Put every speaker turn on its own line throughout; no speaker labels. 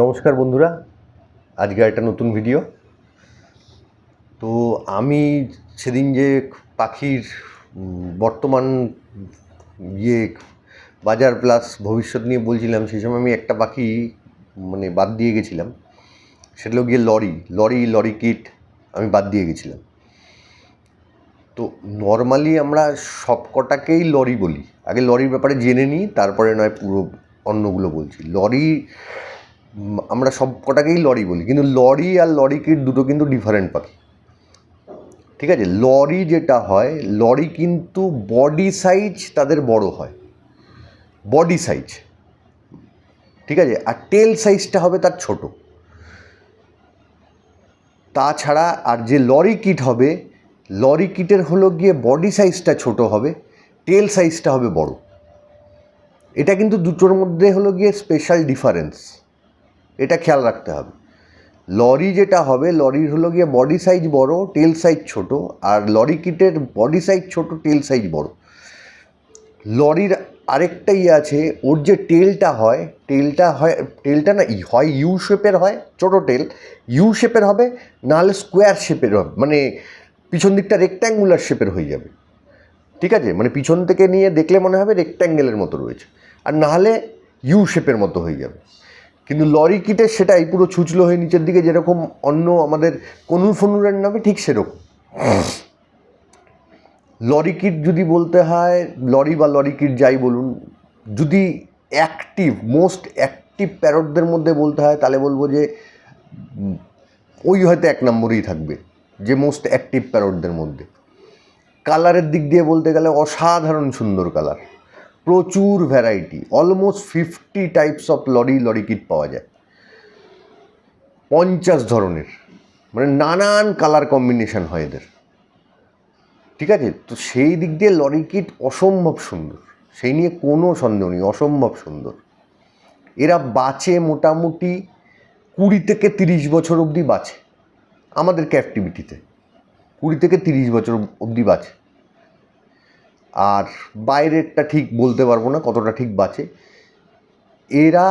নমস্কার বন্ধুরা, আজকে একটা নতুন ভিডিও তো আমি সেদিন যে পাখির বর্তমান ইয়ে বাজার প্লাস ভবিষ্যৎ নিয়ে বলছিলাম, সেই সময় আমি একটা পাখি মানে বাদ দিয়ে গেছিলাম। সেটা গিয়ে লরি লরি লরি কিট, আমি বাদ দিয়ে গেছিলাম। তো নর্মালি আমরা সব কটাকেই লরি বলি। আগে লরির ব্যাপারে জেনে নিই, তারপরে নয় পুরো অন্যগুলো বলছি। লরি আমরা সব কটাকেই লরি বলি, কিন্তু লরি আর লরি কিট দুটো কিন্তু ডিফারেন্ট পাখি। ঠিক আছে? লরি যেটা হয়, লরি কিন্তু বডি সাইজ তাদের বড় হয়। বডি সাইজ ঠিক আছে? আর টেল সাইজটা হবে তার ছোট। তাছাড়া আর যে লরি কিট হবে, লরি কিটের হলো গিয়ে বডি সাইজটা ছোট হবে টেল সাইজটা হবে বড়। এটা কিন্তু দুটোর মধ্যে হলো গিয়ে স্পেশাল ডিফারেন্স এটা খেয়াল রাখতে হবে। লরি যেটা হবে, লরির হলো গিয়ে বডি সাইজ বড় টেল সাইজ ছোট, আর লরি কিটের বডি সাইজ ছোট টেল সাইজ বড়। লরির আরেকটা ইয়ে আছে, ওর যে টেলটা হয় টেলটা হয় টেলটা না হয় ইউ শেপের হয়, ছোটো টেল ইউ শেপের হবে, নাহলে স্কোয়ার শেপের হবে মানে পিছন দিকটা রেক্ট্যাঙ্গুলার শেপের হয়ে যাবে। ঠিক আছে? মানে পিছন থেকে নিয়ে দেখলে মনে হবে রেক্ট্যাঙ্গেলের মতো রয়েছে। আর নাহলে ইউ শেপের মতো হয়ে যাবে। কিন্তু লরি কিটে সেটাই পুরো ছুচলো হয়ে নিচের দিকে যেরকম অন্য আমাদের কনুর ফনুরের নামে ঠিক সেরকম। লরি কিট যদি বলতে হয়, লরি বা লরি কিট যাই বলুন, যদি অ্যাক্টিভ মোস্ট অ্যাক্টিভ প্যারটদের মধ্যে বলতে হয়, তাহলে বলব যে ওই হয়তো এক নম্বরেই থাকবে, যে মোস্ট অ্যাক্টিভ প্যারটদের মধ্যে। কালারের দিক দিয়ে বলতে গেলে অসাধারণ সুন্দর কালার। প্রচুর variety almost fifty types of lory lorikeet পাওয়া যায়। পঞ্চাশ ধরনের মানে নানান কালার কম্বিনেশন হয় এদের। ঠিক আছে? তো সেই দিক দিয়ে লরি কিট অসম্ভব সুন্দর। সেই নিয়ে কোনো সন্দেহ নেই, অসম্ভব সুন্দর। এরা বাঁচে মোটামুটি কুড়ি থেকে তিরিশ বছর অবধি বাঁচে। আমাদের ক্যাপটিভিটিতে কুড়ি থেকে তিরিশ বছর অবধি বাঁচে। আর বাইরেরটা ঠিক বলতে পারব না কতটা ঠিক বাঁচে। এরা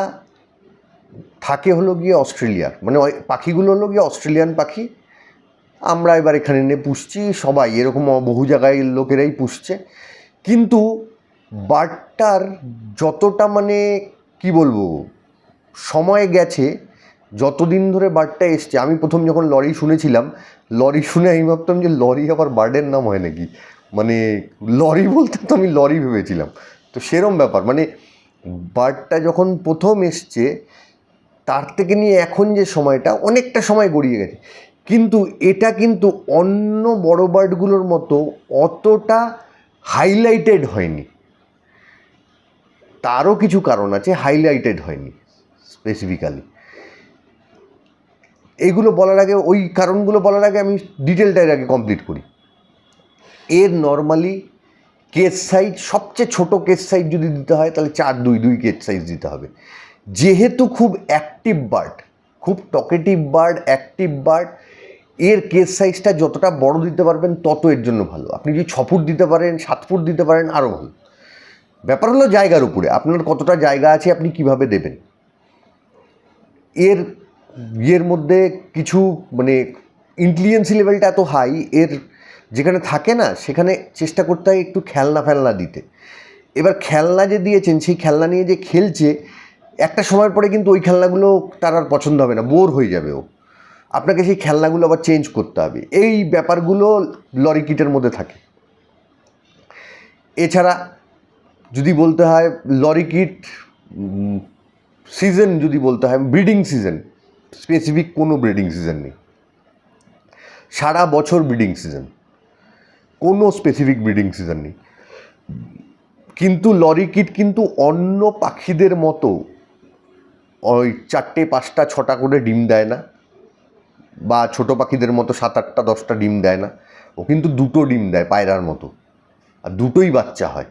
থাকে হলো গিয়ে অস্ট্রেলিয়ার মানে পাখিগুলো হলো গিয়ে অস্ট্রেলিয়ান পাখি। আমরা এবার এখানে এনে পুষছি, সবাই এরকম বহু জায়গায় লোকেরাই পুষছে। কিন্তু বার্ডটার যতটা মানে কি বলব, সময় গেছে, যতদিন ধরে বার্ডটা এসছে, আমি প্রথম যখন লরি শুনেছিলাম, লরি শুনে আমি ভাবতাম যে লরি আবার বার্ডের নাম হয় নাকি? মানে লরি বলতে তো আমি লরি ভেবেছিলাম। তো সেরম ব্যাপার মানে বার্ডটা যখন প্রথম এসছে, তার থেকে নিয়ে এখন যে সময়টা, অনেকটা সময় গড়িয়ে গেছে। কিন্তু এটা কিন্তু অন্য বড় বার্ডগুলোর মতো অতটা হাইলাইটেড হয়নি। তারও কিছু কারণ আছে, হাইলাইটেড হয়নি স্পেসিফিক্যালি এইগুলো বলার আগে, ওই কারণগুলো বলার আগে আমি ডিটেলটা এর আগে কমপ্লিট করি। এর নর্মালি কেস সাইজ সবচেয়ে ছোট কেস সাইজ যদি দিতে হয়, তাহলে চার, দুই দুই কেস সাইজ দিতে হবে। যেহেতু খুব অ্যাক্টিভ বার্ড খুব টকেটিভ বার্ড অ্যাক্টিভ বার্ড এর কেস সাইজটা যতটা বড় দিতে পারবেন, তত এর জন্য ভালো। আপনি যদি ছ ফুট দিতে পারেন, সাত ফুট দিতে পারেন আরও ভালো। ব্যাপার হলো জায়গার উপরে, আপনার কতটা জায়গা আছে, আপনি কীভাবে দেবেন? এর, ইয়ের মধ্যে কিছু মানে ইন্টেলিজেন্সি লেভেলটা এত হাই এর যেখানে থাকে না, সেখানে চেষ্টা করতে হয় একটু খেলনা ফেলনা দিতে। এবার খেলনা যে দিয়েছেন, সেই খেলনা নিয়ে যে খেলছে, একটা সময়ের পরে কিন্তু ওই খেলনাগুলো তার আর পছন্দ হবে না, বোর হয়ে যাবে ও। আপনাকে সেই খেলনাগুলো আবার চেঞ্জ করতে হবে। এই ব্যাপারগুলো লরি কিটের মধ্যে থাকে। এছাড়া যদি বলতে হয় লরি কিট সিজন যদি বলতে হয় ব্রিডিং সিজন স্পেসিফিক কোনো ব্রিডিং সিজন নেই। সারা বছর ব্রিডিং সিজন কোনো স্পেসিফিক ব্রিডিং সিজন নেই। কিন্তু লরি কিট কিন্তু অন্য পাখিদের মতো ওই চারটে, পাঁচটা, ছটা করে ডিম দেয় না বা ছোট পাখিদের মতো সাত আটটা, দশটা ডিম দেয় না। ও কিন্তু দুটো ডিম দেয় পায়রার মতো আর দুটোই বাচ্চা হয়।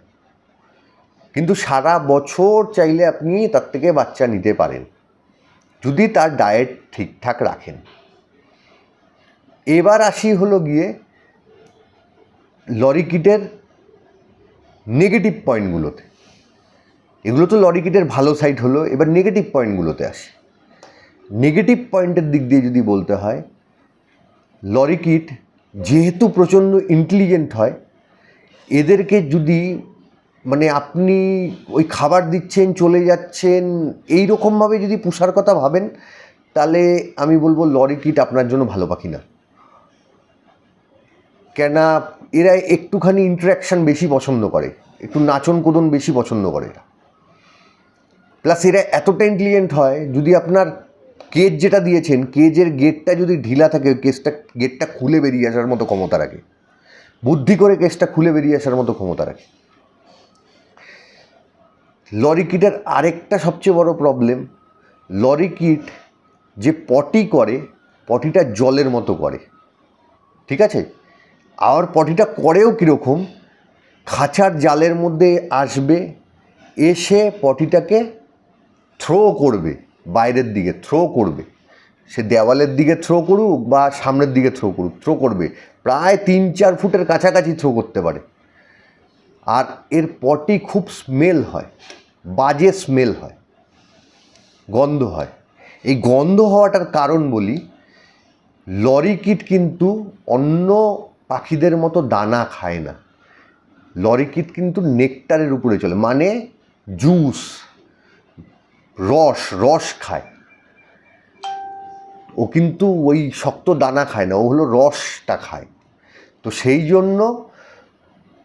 কিন্তু সারা বছর চাইলে আপনি তার থেকে বাচ্চা নিতে পারেন। যদি তার ডায়েট ঠিকঠাক রাখেন। এবার আসি হলো গিয়ে লরি কিটের নেগেটিভ পয়েন্টগুলোতে এগুলো তো লরি কিটের ভালো সাইড হলো, এবার নেগেটিভ পয়েন্টগুলোতে আসে। নেগেটিভ পয়েন্টের দিক দিয়ে যদি বলতে হয় লরিকিট যেহেতু প্রচণ্ড ইন্টেলিজেন্ট হয়, এদেরকে যদি মানে আপনি ওই খাবার দিচ্ছেন, চলে যাচ্ছেন এই রকমভাবে যদি পুষার কথা ভাবেন, তাহলে আমি বলব লরিকিট আপনার জন্য ভালো পাখি না কেননা এরা একটুখানি ইন্টারাকশান বেশি পছন্দ করে, একটু নাচন কোদন বেশি পছন্দ করে এরা। প্লাস এরা এতটা ইন্টেলিজেন্ট হয়, যদি আপনার কেজ যেটা দিয়েছেন কেজের গেটটা যদি ঢিলা থাকে কেসটা গেটটা খুলে বেরিয়ে আসার মতো ক্ষমতা রাখে। বুদ্ধি করে কেসটা খুলে বেরিয়ে আসার মতো ক্ষমতা রাখে। লরি কিটের আরেকটা সবচেয়ে বড় প্রবলেম লরি কিট যে পটি করে পটিটা জলের মতো করে। ঠিক আছে? আর পটিটা করেও কীরকম, খাঁচার জালের মধ্যে আসবে, এসে পটিটাকে থ্রো করবে, বাইরের দিকে থ্রো করবে। সে দেওয়ালের দিকে থ্রো করুক বা সামনের দিকে থ্রো করুক থ্রো করবে। প্রায় তিন চার ফুটের কাছাকাছি থ্রো করতে পারে। আর এর পটি খুব স্মেল হয়, বাজে স্মেল হয়, গন্ধ হয়। এই গন্ধ হওয়াটার কারণ বলি লরিকিট কিন্তু অন্য পাখিদের মতো দানা খায় না। লরিকিট কিন্তু নেকটারের উপরে চলে মানে জুস, রস রস খায়। ও কিন্তু ওই শক্ত দানা খায় না, ও হলো রসটা খায়। তো সেই জন্য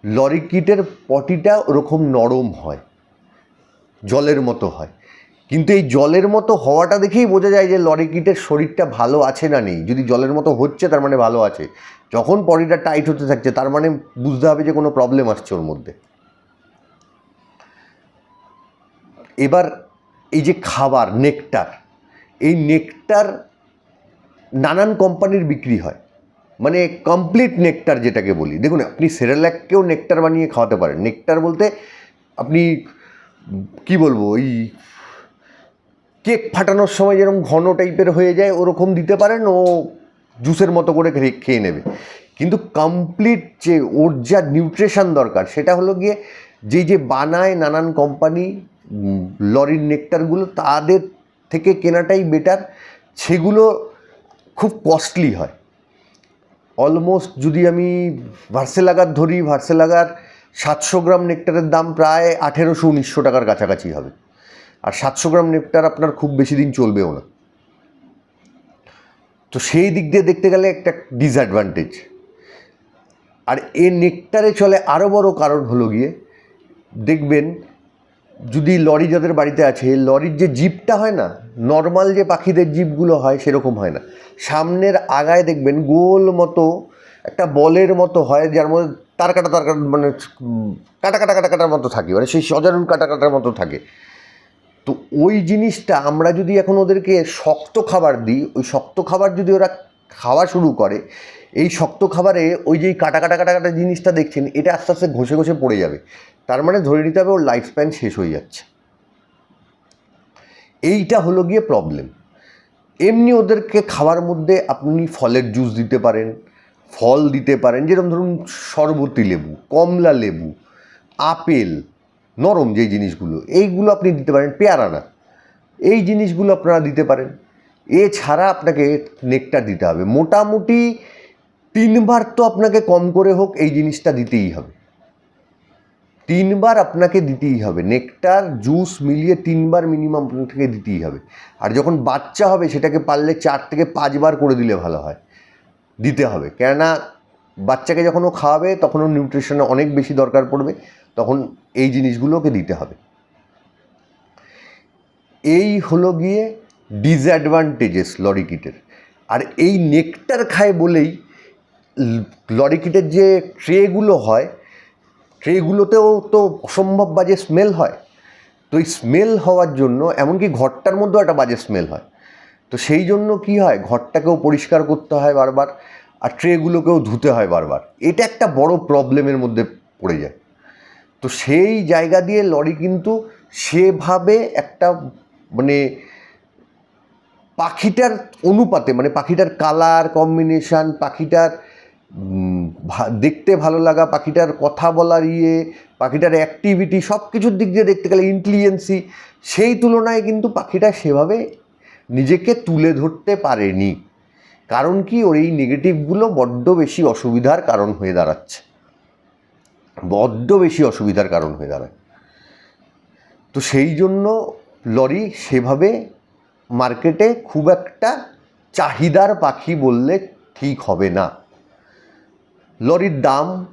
লরিকিটের পটিটা ওরকম নরম হয়, জলের মতো হয়। কিন্তু এই জলের মতো হওয়াটা দেখেই বোঝা যায় যে লরিকিটের শরীরটা ভালো আছে না নেই। যদি জলের মতো হচ্ছে, তার মানে ভালো আছে। যখন পটিটা টাইট হতে থাকছে, তার মানে বুঝতে হবে যে কোনো প্রবলেম আসছে ওর মধ্যে। এবার এই যে খাবার, নেকটার, এই নেকটার নানান কোম্পানির বিক্রি হয়। মানে কমপ্লিট নেকটার যেটাকে বলি। দেখুন, আপনি সেরেল্যাককেও নেকটার বানিয়ে খাওয়াতে পারেন। নেকটার বলতে আপনি, কি বলব, ওই কেক ফাটানোর সময় যেরকম ঘন টাইপের হয়ে যায়, ওরকম দিতে পারেন, ও জুসের মতো করে খেয়ে- নেবে। কিন্তু কমপ্লিট যে ওর যা নিউট্রিশন দরকার, সেটা হলো গিয়ে যেই যে বানায় নানান কোম্পানি লরির নেকটারগুলো তাদের থেকে কেনাটাই বেটার সেগুলো খুব কস্টলি হয়। অলমোস্ট যদি আমি ভার্সেলাগার ধরি, ভার্সেলাগার সাতশো গ্রাম নেকটারের দাম প্রায় আঠেরোশো, উনিশশো টাকার কাছাকাছি হবে। আর সাতশো গ্রাম নেকটার আপনার খুব বেশি দিন চলবেও না। তো সেই দিক দিয়ে দেখতে গেলে একটা ডিসঅ্যাডভান্টেজ আর এ নেকটারে চলে আরও বড় কারণ হলো গিয়ে, দেখবেন যদি লরি যাদের বাড়িতে আছে, লরির যে জিপটা হয় না নর্মাল যে পাখিদের জিপগুলো হয় সেরকম হয় না। সামনের আগায় দেখবেন গোল মতো একটা বলের মতো হয়, যার মধ্যে তার কাটা তার কাটা মানে কাটা কাটা কাটা কাটার মতো থাকে। মানে সেই সজারুর কাটা কাটার মতো থাকে। তো ওই জিনিসটা আমরা যদি এখন ওদেরকে শক্ত খাবার দিই, ওই শক্ত খাবার যদি ওরা খাওয়া শুরু করে, এই শক্ত খাবারে ওই যে কাটা কাটা কাটা কাটা জিনিসটা দেখছেন, এটা আস্তে আস্তে ঘষে ঘষে পড়ে যাবে। তার মানে ধরে নিতে হবে ওর লাইফ স্প্যান শেষ হয়ে যাচ্ছে। এইটা হলো গিয়ে প্রবলেম এমনি ওদেরকে খাওয়ার মধ্যে আপনি ফলের জুস দিতে পারেন, ফল দিতে পারেন, যেরকম ধরুন শরবতী লেবু, কমলা লেবু, আপেল নরম যেই জিনিসগুলো, এইগুলো আপনি দিতে পারেন পেয়ারা না। এই জিনিসগুলো আপনারা দিতে পারেন। এছাড়া আপনাকে নেকটার দিতে হবে। মোটামুটি তিনবার তো আপনাকে কম করে হোক, এই জিনিসটা দিতেই হবে। তিনবার আপনাকে দিতেই হবে। নেকটার জুস মিলিয়ে তিনবার মিনিমাম আপনাকে দিতেই হবে। আর যখন বাচ্চা হবে, সেটাকে পারলে চার থেকে পাঁচবার করে দিলে ভালো হয়। দিতে হবে। কেননা বাচ্চাকে যখন ও খাওয়াবে, তখন ওর নিউট্রিশনে অনেক বেশি দরকার পড়বে, তখন এই জিনিসগুলোকে দিতে হবে। এই হলো গিয়ে ডিসঅ্যাডভান্টেজেস লরিকিটের আর এই নেকটার খায় বলেই লরিকিটের যে ট্রেগুলো হয় ট্রেগুলোতেও তো অসম্ভব বাজে স্মেল হয়। তো এই স্মেল হওয়ার জন্য, এমনকি ঘরটার মধ্যেও একটা বাজে স্মেল হয়। তো সেই জন্য কি হয়, ঘরটাকেও পরিষ্কার করতে হয় বারবার। আর ট্রেগুলোকেও ধুতে হয় বারবার। এটা একটা বড় প্রবলেমের মধ্যে পড়ে যায়। তো সেই জায়গা দিয়ে লরি কিন্তু সেভাবে একটা মানে পাখিটার অনুপাতে মানে পাখিটার কালার, কম্বিনেশান, পাখিটার দেখতে ভালো লাগা, পাখিটার কথা বলার ইয়ে পাখিটার অ্যাক্টিভিটি সব কিছুর দিক দিয়ে দেখতে গেলে ইন্টেলিজেন্সি সেই তুলনায় কিন্তু পাখিটা সেভাবে নিজেকে তুলে ধরতে পারেনি। কারণ কি? ওর এই নেগেটিভগুলো বড্ড বেশি অসুবিধার কারণ হয়ে দাঁড়াচ্ছে। বড্ড বেশি অসুবিধার কারণ হয়ে দাঁড়ায়। তো সেই জন্য লরি সেভাবে মার্কেটে খুব একটা চাহিদার পাখি বললে ঠিক হবে না। লরির দাম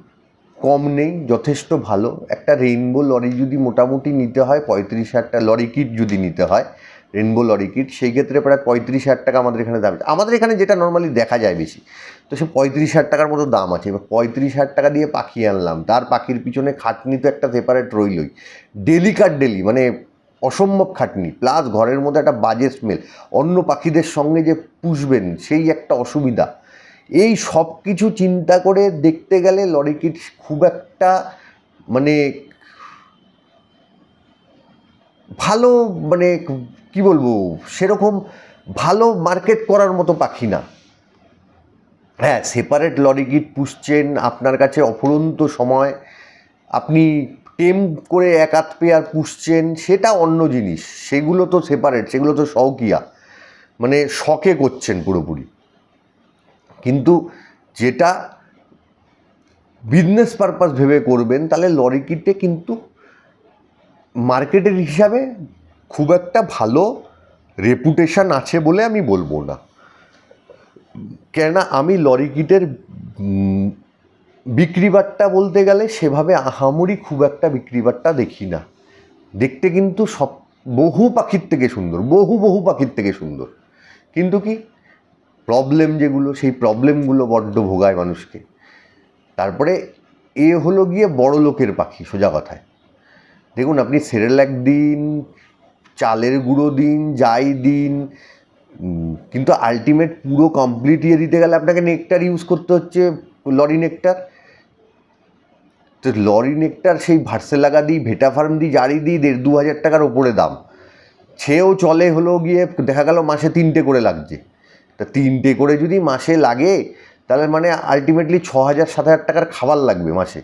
কম নেই, যথেষ্ট ভালো। একটা রেইনবো লরি যদি মোটামুটি নিতে হয়, পঁয়ত্রিশ হাজার টাকা, লরি কিট যদি নিতে হয় রেইনবো লরি কিট সেই ক্ষেত্রে প্রায় পঁয়ত্রিশ হাজার টাকা আমাদের এখানে দাম। আমাদের এখানে যেটা নর্মালি দেখা যায় বেশি, তো সে পঁয়ত্রিশ হাজার টাকার মতো দাম আছে। এবার পঁয়ত্রিশ হাজার টাকা দিয়ে পাখি আনলাম, তার পাখির পিছনে খাটনি তো একটা সেপারেট রইলই। ডেলি কার ডেলি মানে অসম্ভব খাটনি প্লাস ঘরের মধ্যে একটা বাজে স্মেল অন্য পাখিদের সঙ্গে যে পুষবেন, সেই একটা অসুবিধা। এই সব কিছু চিন্তা করে দেখতে গেলে লরি কিট খুব একটা মানে ভালো মানে কি বলব, সেরকম ভালো মার্কেট করার মতো পাখি না। হ্যাঁ সেপারেট লরি কিট পুষছেন, আপনার কাছে অফুরন্ত সময়, আপনি টেম করে এক আধ পেয়ার পুষছেন, সেটা অন্য জিনিস। সেগুলো তো সেপারেট সেগুলো তো শৌকিয়া মানে শখে করছেন পুরোপুরি। কিন্তু যেটা বিজনেস পারপাস ভেবে করবেন, তাহলে লরি কিটে কিন্তু মার্কেটের হিসাবে খুব একটা ভালো রেপুটেশান আছে বলে আমি বলব না। কেননা আমি লরি কিটের উম, বিক্রিবাট্টা বলতে গেলে সেভাবে আহামরি খুব একটা বিক্রিবাট্টা দেখি না। দেখতে কিন্তু সব বহু পাখির থেকে সুন্দর বহু বহু পাখির থেকে সুন্দর। কিন্তু কি প্রবলেম যেগুলো সেই প্রবলেমগুলো বড্ড ভোগায় মানুষকে। তারপরে এ হলো গিয়ে বড় লোকের পাখি সোজা কথায়। দেখুন, আপনি সেরেলাক দিন, চালের গুঁড়ো দিন, যাই দিন কিন্তু আলটিমেট পুরো কমপ্লিট ইয়ে দিতে গেলে আপনাকে নেকটার ইউজ করতে হচ্ছে, লরি নেকটার তো লরি নেকটার সেই ভার্সেলাগা দিই, ভেটা ফার্ম দিই, জারি দিই, দেড় দু হাজার টাকার ওপরে দাম। সেও চলে হলো গিয়ে, দেখা গেল মাসে তিনটে করে লাগছে। তা তিনটে করে যদি মাসে লাগে, তাহলে মানে আলটিমেটলি ছ হাজার, সাত হাজার টাকার খাবার লাগবে মাসে।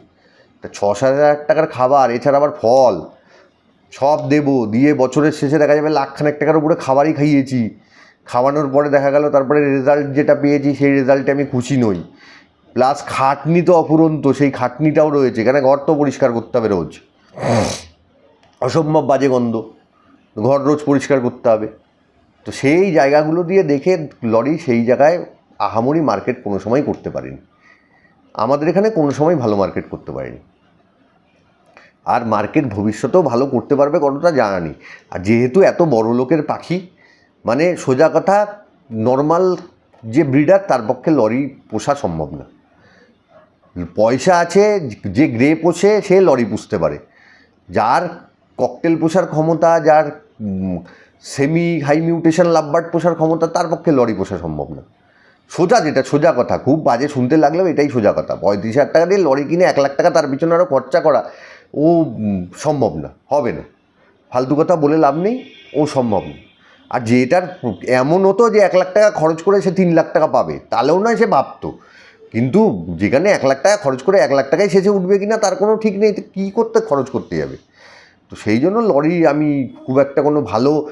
তা ছ সাত হাজার টাকার খাবার, এছাড়া আবার ফল। সব দেব, দিয়ে বছরের শেষে দেখা যাবে লাখখানেক টাকার উপরে খাবারই খাইয়েছি। খাওয়ানোর পরে দেখা গেল তারপরে রেজাল্ট যেটা পেয়েছি, সেই রেজাল্টে আমি খুশি নই। প্লাস খাটনি তো অফুরন্ত, সেই খাটনিটাও রয়েছে। কেন ঘর তো পরিষ্কার করতে হবে রোজ। অসম্ভব বাজে গন্ধ। ঘর রোজ পরিষ্কার করতে হবে। তো সেই জায়গাগুলো দিয়ে দেখে লরি সেই জায়গায় আহামরি মার্কেট কোনো সময় করতে পারেনি। আমাদের এখানে কোনো সময় ভালো মার্কেট করতে পারেনি। আর মার্কেট ভবিষ্যতেও ভালো করতে পারবে কতটা জানা নেই। আর যেহেতু এত বড় লোকের পাখি মানে সোজা কথা নর্মাল যে ব্রিডার তার পক্ষে লরি পোষা সম্ভব না। পয়সা আছে, যে গ্রে পোষে, সে লরি পুষতে পারে। যার ককটেল পোষার ক্ষমতা, যার সেমি হাই মিউটেশন লাভবার্ড পোষার ক্ষমতা, তার পক্ষে লরি পোষা সম্ভব না। সোজা যেটা, সোজা কথা, খুব বাজে শুনতে লাগলেও এটাই সোজা কথা। পঁয়ত্রিশ হাজার টাকা দিয়ে লরি কিনে এক লাখ টাকা তার পিছনে আরও খরচা করা ও সম্ভব না, হবে না। ফালতু কথা বলে লাভ নেই, ও সম্ভব না। আর যেটার এমন হতো যে এক লাখ টাকা খরচ করে সে তিন লাখ টাকা পাবে, তাহলেও নয় সে ভাবতো। কিন্তু যেখানে এক লাখ টাকা খরচ করে এক লাখ টাকায় শেষে উঠবে কি না তার কোনো ঠিক নেই কী করতে খরচ করতে যাবে? তো সেই জন্য লরি আমি খুব একটা কোনো ভালো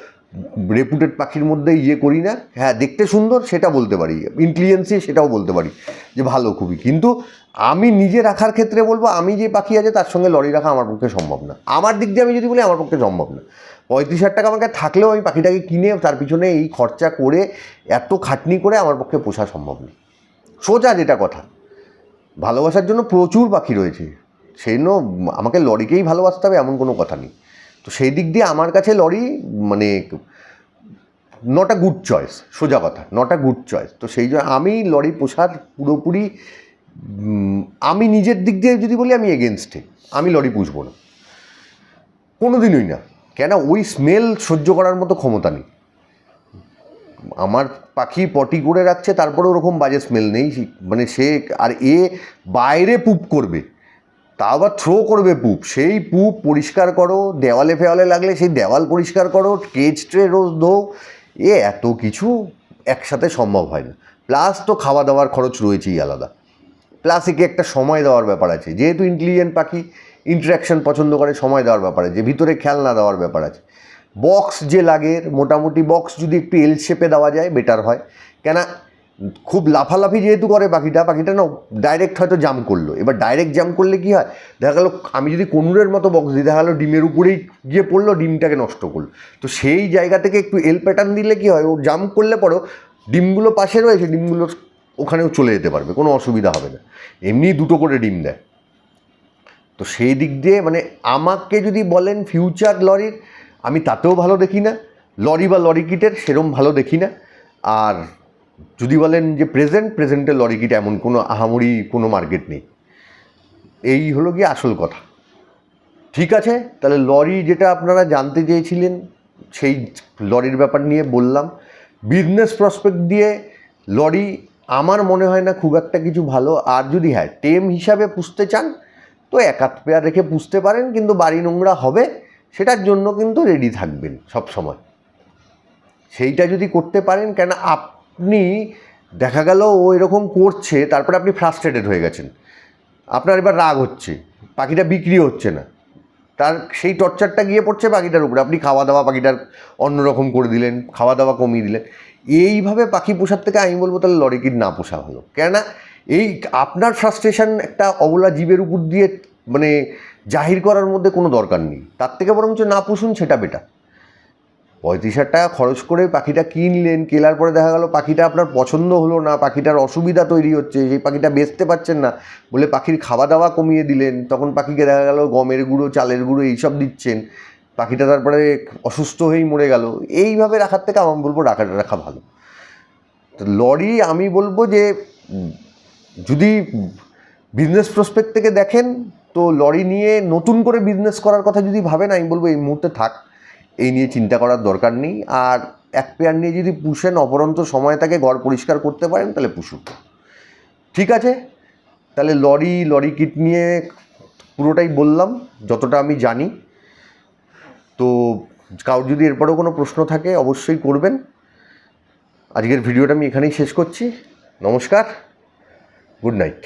রেপুটেড পাখির মধ্যে ইয়ে করি না। হ্যাঁ দেখতে সুন্দর, সেটা বলতে পারি। ইন্টেলিজেন্সি সেটাও বলতে পারি যে ভালো খুবই। কিন্তু আমি নিজে রাখার ক্ষেত্রে বলব, আমি যে পাখি আছে, তার সঙ্গে লরি রাখা আমার পক্ষে সম্ভব না। আমার দিক দিয়ে আমি যদি বলি, আমার পক্ষে সম্ভব না। পঁয়ত্রিশ হাজার টাকা আমাকে থাকলেও আমি পাখিটাকে কিনে, তার পিছনে এই খরচা করে, এত খাটনি করে আমার পক্ষে পোষা সম্ভব না। সোজা যেটা কথা, ভালোবাসার জন্য প্রচুর পাখি রয়েছে। সেই জন্য আমাকে লরিকেই ভালোবাসতে হবে, এমন কোনো কথা নেই। তো সেই দিক দিয়ে আমার কাছে লরি মানে নট আ গুড চয়েস সোজা কথা নট আ গুড চয়েস তো সেই জন্য আমি লরি পোষার পুরোপুরি আমি নিজের দিক দিয়ে যদি বলি আমি এগেনস্টে আমি লরি পুষবো না। কোনো দিনই না, কেন ওই স্মেল সহ্য করার মতো ক্ষমতা নেই। আমার পাখি পটি করে রাখছে, তারপরে ওরকম বাজে স্মেল নেই মানে সে আর এ বাইরে পুপ করবে। তা আবার থ্রো করবে পুপ সেই পুপ পরিষ্কার করো, দেওয়ালে ফেওয়ালে লাগলে সেই দেওয়াল পরিষ্কার করো কেজ ট্রে রোজ ধো এ এত কিছু একসাথে সম্ভব হয় না। প্লাস তো খাওয়া দাওয়ার খরচ রয়েছেই আলাদা। প্লাস একে একটা সময় দেওয়ার ব্যাপার আছে। যেহেতু ইন্টেলিজেন্ট পাখি ইন্টারাকশন পছন্দ করে সময় দেওয়ার ব্যাপার আছে। ভিতরে খেলনা দেওয়ার ব্যাপার আছে। বক্স যে লাগে, মোটামুটি বক্স যদি একটু এল শেপে দেওয়া যায় বেটার হয়। কেন খুব লাফালাফি যেহেতু করে পাখিটা পাখিটা না ডাইরেক্ট হয়তো জাম করল। এবার ডাইরেক্ট জাম করলে কি হয়? দেখা গেলো আমি যদি কনুরের মতো বক্স দিই, দেখা গেলো ডিমের উপরেই গিয়ে পড়ল, ডিমটাকে নষ্ট করল। তো সেই জায়গা থেকে একটু এল প্যাটার্ন দিলে কি হয়? ও জাম করলে পরেও ডিমগুলো পাশে রয়েছে, ডিমগুলো ওখানেও চলে যেতে পারবে, কোনো অসুবিধা হবে না। এমনি দুটো করে ডিম দেয়। তো সেই দিক দিয়ে মানে আমাকে যদি বলেন ফিউচার লরির, আমি তাতেও ভালো দেখি না। লরি বা লরি কিটের, সেরম ভালো দেখি না। আর যদি বলেন যে প্রেজেন্ট প্রেজেন্টের লরি কিট এমন কোনো আহামরি কোনো মার্কেট নেই। এই হলো গিয়ে আসল কথা। ঠিক আছে, তাহলে লরি যেটা আপনারা জানতে চেয়েছিলেন, সেই লরির ব্যাপার নিয়ে বললাম। বিজনেস প্রসপেক্ট দিয়ে লরি আমার মনে হয় না খুব একটা কিছু ভালো। আর যদি হ্যাঁ টেম হিসাবে পুষতে চান, তো এক আধ পেয়ার রেখে পুষতে পারেন, কিন্তু বাড়ি নোংরা হবে, সেটার জন্য কিন্তু রেডি থাকবেন সব সময় সেইটা যদি করতে পারেন, কেন আপনি দেখা গেল ও এরকম করছে, তারপরে আপনি ফ্রাস্ট্রেটেড হয়ে গেছেন। আপনার এবার রাগ হচ্ছে, পাখিটা বিক্রি হচ্ছে না। তার সেই টর্চারটা গিয়ে পড়ছে পাখিটার উপরে। আপনি খাওয়া দাওয়া পাখিটার অন্যরকম করে দিলেন খাওয়া দাওয়া কমিয়ে দিলেন। এইভাবে পাখি পোষার থেকে আমি বলব তাহলে লরি কিট না পোষা ভালো কেননা এই আপনার ফ্রাস্ট্রেশন একটা অবলা জীবের উপর দিয়ে মানে জাহির করার মধ্যে কোনো দরকার নেই। তার থেকে বরঞ্চ না পুষুন সেটা বেটা পঁয়ত্রিশ হাজার টাকা খরচ করে পাখিটা কিনলেন, কেনার পরে দেখা গেল পাখিটা আপনার পছন্দ হলো না, পাখিটার অসুবিধা তৈরি হচ্ছে, সেই পাখিটা বেচতে পারছেন না, বলে পাখির খাওয়া দাওয়া কমিয়ে দিলেন, তখন পাখিকে দেখা গেল গমের গুঁড়ো, চালের গুঁড়ো এইসব দিচ্ছেন, পাখিটা তারপরে অসুস্থ হয়েই মরে গেল। এইভাবে রাখার থেকে আমি বলব রাখাটা রাখা ভালো। তো লরি আমি বলব যে, যদি বিজনেস প্রসপেক্ট থেকে দেখেন, তো লরি নিয়ে নতুন করে বিজনেস করার কথা যদি ভাবেন, আমি বলব এই মুহূর্তে থাক। এই নিয়ে চিন্তা করার দরকার নেই। আর এক পেয়ার নিয়ে যদি পুষেন অপরন্ত সময় তাকে ঘর পরিষ্কার করতে পারেন, তাহলে পুষুক ঠিক আছে? তাহলে লরি লরি কিট নিয়ে পুরোটাই বললাম, যতটা আমি জানি। তো কারোর যদি এরপরেও কোনো প্রশ্ন থাকে, অবশ্যই করবেন। আজকের ভিডিওটা আমি এখানেই শেষ করছি। নমস্কার। Good night.